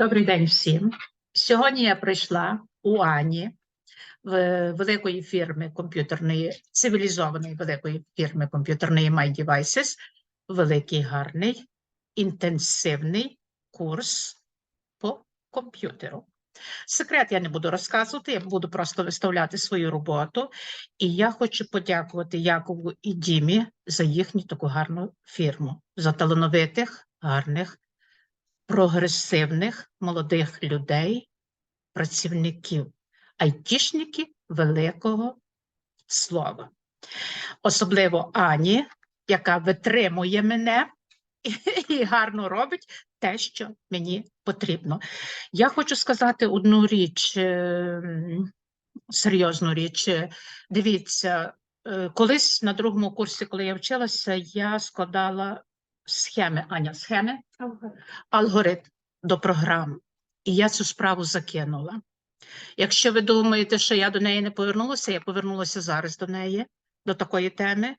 Добрий день всім. Сьогодні я прийшла у Ані в великої фірми комп'ютерної, цивілізованої великої фірми комп'ютерної My великий гарний інтенсивний курс по комп'ютеру. Секрет я не буду розказувати, я буду просто виставляти свою роботу. І я хочу подякувати Якову і Дімі за їхню таку гарну фірму, за талановитих, гарних прогресивних молодих людей, працівників, айтішників великого слова. Особливо Ані, яка витримує мене і гарно робить те, що мені потрібно. Я хочу сказати одну річ, е, серйозну річ. Дивіться, е, колись на другому курсі, коли я вчилася, я складала схеми, Аня, схеми, алгоритм до програм. І я цю справу закинула. Якщо ви думаєте, що я до неї не повернулася, я повернулася зараз до неї, до такої теми,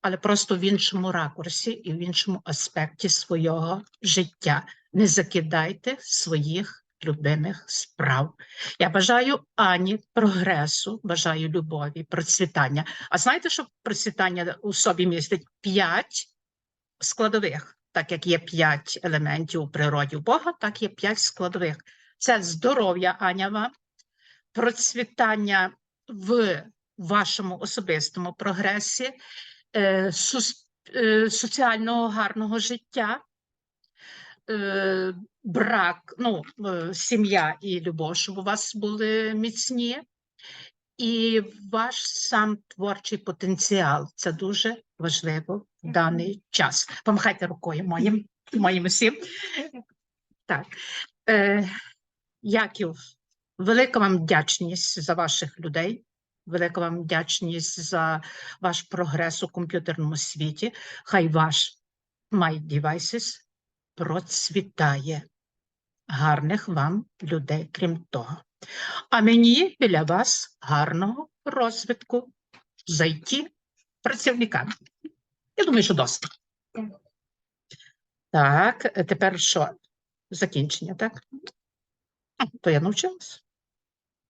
але просто в іншому ракурсі і в іншому аспекті свого життя. Не закидайте своїх любимих справ. Я бажаю Ані прогресу, бажаю любові, процвітання. А знаєте, що процвітання у собі містить п'ять складових, так як є п'ять елементів у природі Бога, так є п'ять складових. Це здоров'я, Аня вам, процвітання в вашому особистому прогресі, е, сус- е, соціального гарного життя, е, брак, ну, е, сім'я і любов, щоб у вас були міцні, і ваш сам творчий потенціал. Це дуже важливо даний час. Помахайте рукою моїм, моїм усім. Так. Е, Яків, велика вам вдячність за ваших людей. Велика вам вдячність за ваш прогрес у комп'ютерному світі. Хай ваш My Devices процвітає. Гарних вам людей, крім того. А мені біля вас гарного розвитку зайти працівниками. Я думаю, що досить. Так. Тепер що? Закінчення, так? А, То я навчилась.